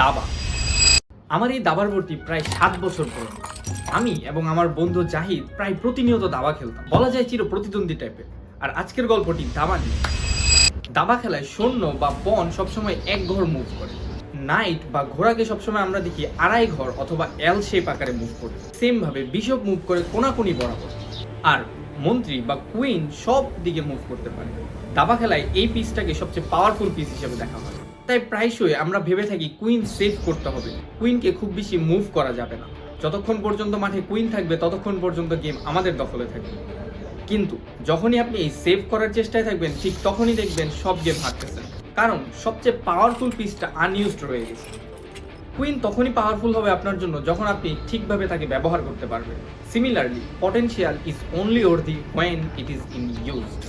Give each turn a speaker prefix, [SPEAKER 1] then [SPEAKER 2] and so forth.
[SPEAKER 1] দাবা। আমার এই দাবার বোর্ডটি প্রায় সাত বছর পুরনো। আমি এবং আমার বন্ধু জাহিদ প্রায় প্রতিনিয়ত দাবা খেলতাম। বলা যায় চির প্রতিদ্বন্দ্বী টাইপের আর আজকের গল্পটি দাবা নিয়ে। দাবা খেলায় সৈন্য বা বন সবসময় এক ঘর মুভ করে। নাইট বা ঘোড়াকে সবসময় আমরা দেখি আড়াই ঘর অথবা এল শেপ আকারে মুভ করে। সেম ভাবে বিশপ মুভ করে কোনাকুনি বরাবর। আর মন্ত্রী বা কুইন সব দিকে মুভ করতে পারে। দাবা খেলায় এই পিসটাকে সবচেয়ে পাওয়ারফুল পিস হিসেবে দেখা হয়। তাই প্রায়শই আমরা ভেবে থাকি কুইন সেভ করতে হবে। কুইনকে খুব বেশি মুভ করা যাবে না। যতক্ষণ পর্যন্ত মাঠে কুইন থাকবে, ততক্ষণ পর্যন্ত গেম আমাদের দখলে থাকবে। কিন্তু যখনই আপনি এই সেভ করার চেষ্টায় থাকবেন, ঠিক তখনই দেখবেন সব গেম হারতেছেন কারণ সবচেয়ে পাওয়ারফুল পিসটা আনইউজড রয়ে গেছে। কুইন তখনই পাওয়ারফুল হবে আপনার জন্য যখন আপনি ঠিকভাবে তাকে ব্যবহার করতে পারবেন। Similarly potential is only or the when it is in used